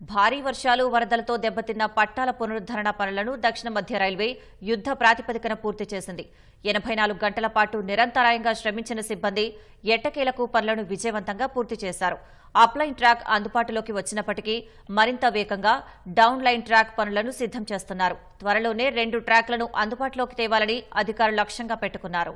భారీ వర్షాలు వరదలతో దెబ్బతిన్న పట్టాల పునరుద్ధరణ పనులను దక్షిణ మధ్య రైల్వే యుద్ధ ప్రాతిపదికన పూర్తి చేసింది. ఎనభై నాలుగు గంటల పాటు నిరంతరాయంగా శ్రమించిన సిబ్బంది ఎట్టకేలకు పనులను విజయవంతంగా పూర్తి చేశారు. అప్లైన్ ట్రాక్ అందుబాటులోకి వచ్చినప్పటికీ మరింత వేగంగా డౌన్ లైన్ ట్రాక్ పనులను సిద్ధం చేస్తున్నారు. త్వరలోనే రెండు ట్రాక్లను అందుబాటులోకి తేవాలని అధికారులు లక్ష్యంగా పెట్టుకున్నారు.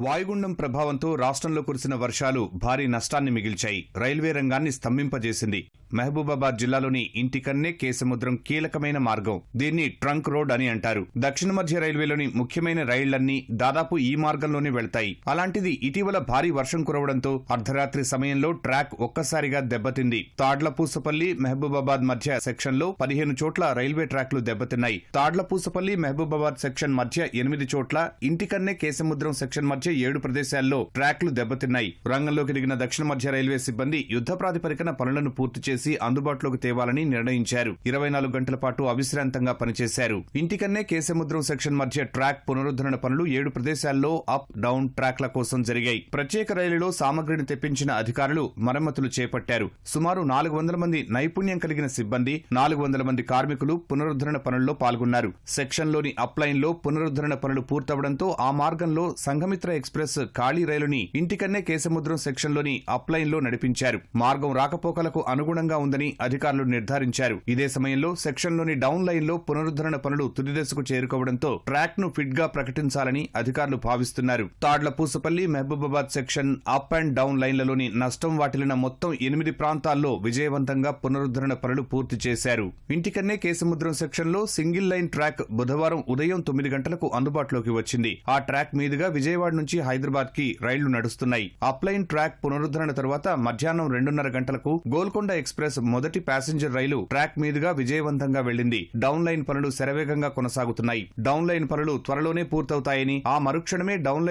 వాయుగుండం ప్రభావంతో రాష్ట్రంలో కురిసిన వర్షాలు భారీ నష్టాన్ని మిగిల్చాయి. రైల్వే రంగాన్ని స్తంభింపజేసింది. మహబూబాబాద్ జిల్లాలోని ఇంటికన్నే కేసముద్రం కీలకమైన మార్గం. దీన్ని ట్రంక్ రోడ్ అని అంటారు. దక్షిణ మధ్య రైల్వేలోని ముఖ్యమైన రైళ్ళన్నీ దాదాపు ఈ మార్గంలోనే వెళ్తాయి. అలాంటిది ఇటీవల భారీ వర్షం కురవడంతో అర్ధరాత్రి సమయంలో ట్రాక్ ఒక్కసారిగా దెబ్బతింది. తాడ్లపూసపల్లి మహబూబాబాద్ మధ్య సెక్షన్లో పదిహేను చోట్ల రైల్వే ట్రాక్లు దెబ్బతిన్నాయి. తాడ్లపూసపల్లి మహబూబాబాద్ సెక్షన్ మధ్య ఎనిమిది చోట్ల ఇంటికన్నే కేసముద్రం సెక్షన్ మధ్య ఏడు ప్రదేశాల్లో ట్రాక్లు దెబ్బతిన్నాయి. రంగంలోకి దిగిన దక్షిణ మధ్య రైల్వే సిబ్బంది యుద్ధ ప్రాతిపదికన పనులను పూర్తి చేసి అందుబాటులోకి తేవాలని నిర్ణయించారు. ఇరవై నాలుగు గంటల పాటు అవిశ్రాంతంగా పనిచేశారు. ఇంటికన్నే కేశముద్రం సెక్షన్ మధ్య ట్రాక్ పునరుద్ధరణ పనులు ఏడు ప్రదేశాల్లో అప్ డౌన్ ట్రాక్ల కోసం జరిగాయి. ప్రత్యేక రైలులో సామగ్రిని తెప్పించిన అధికారులు మరమ్మతులు చేపట్టారు. సుమారు నాలుగు వందల మంది నైపుణ్యం కలిగిన సిబ్బంది నాలుగు వందల మంది కార్మికులు పునరుద్ధరణ పనుల్లో పాల్గొన్నారు. సెక్షన్లోని అప్లైన్లో పునరుద్ధరణ పనులు పూర్తవడంతో ఆ మార్గంలో సంఘమిత్ర ఎక్స్ప్రెస్ ఖాళీ రైలుని ఇంటికన్నే కేశముద్రం సెక్షన్లోని అప్లైన్లో నడిపించారు. మార్గం రాకపోకలకు అనుగుణంగా ఉందని అధికారులు నిర్ధారించారు. ఇదే సమయంలో సెక్షన్లోని డౌన్ లైన్లో పునరుద్ధరణ పనులు తుది దశకు చేరుకోవడంతో ట్రాక్ను ఫిట్గా ప్రకటించాలని అధికారులు భావిస్తున్నారు. Tadla Pusapalli Mahabubabad section up and down లైన్లలోని నష్టం వాటిల్లిన మొత్తం ఎనిమిది ప్రాంతాల్లో విజయవంతంగా పునరుద్ధరణ పనులు పూర్తి చేశారు. ఇంటికన్నే కేసముద్రం సెక్షన్లో సింగిల్ లైన్ ట్రాక్ బుధవారం ఉదయం తొమ్మిది గంటలకు అందుబాటులోకి వచ్చింది. ఆ ట్రాక్ మీదుగా విజయవాడ నుంచి హైదరాబాద్కి రైళ్ళు నడుస్తున్నాయి. అప్ లైన్ ట్రాక్ పునరుద్ధరణ తర్వాత మధ్యాహ్నం రెండున్నర గంటలకు గోల్కొండ ఎక్స్ప్రెస్ ఎక్స్ప్రెస్ మొదటి ప్యాసింజర్ రైలు ట్రాక్ మీదుగా విజయవంతంగా వెళ్ళింది డౌన్ లైన్ పనులు శరవేగంగా కొనసాగుతున్నాయి. డౌన్ లైన్ పనులు త్వరలోనే పూర్తవుతాయని ఆ మరుక్షణమే డౌన్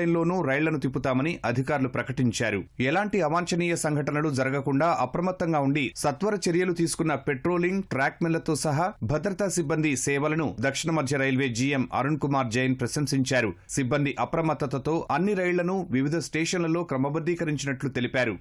రైళ్ళను తిప్పుతామని అధికారులు ప్రకటించారు. ఎలాంటి అవాంఛనీయ సంఘటనలు జరగకుండా అప్రమత్తంగా ఉండి సత్వర చర్యలు తీసుకున్న పెట్రోలింగ్ ట్రాక్ మిల్లతో సహా భద్రతా సిబ్బంది సేవలను దక్షిణ మధ్య రైల్వే జీఎం అరుణ్ కుమార్ జైన్ ప్రశంసించారు. సిబ్బంది అప్రమత్తతతో అన్ని రైళ్ళను వివిధ స్టేషన్లలో క్రమబద్దీకరించినట్లు తెలిపారు.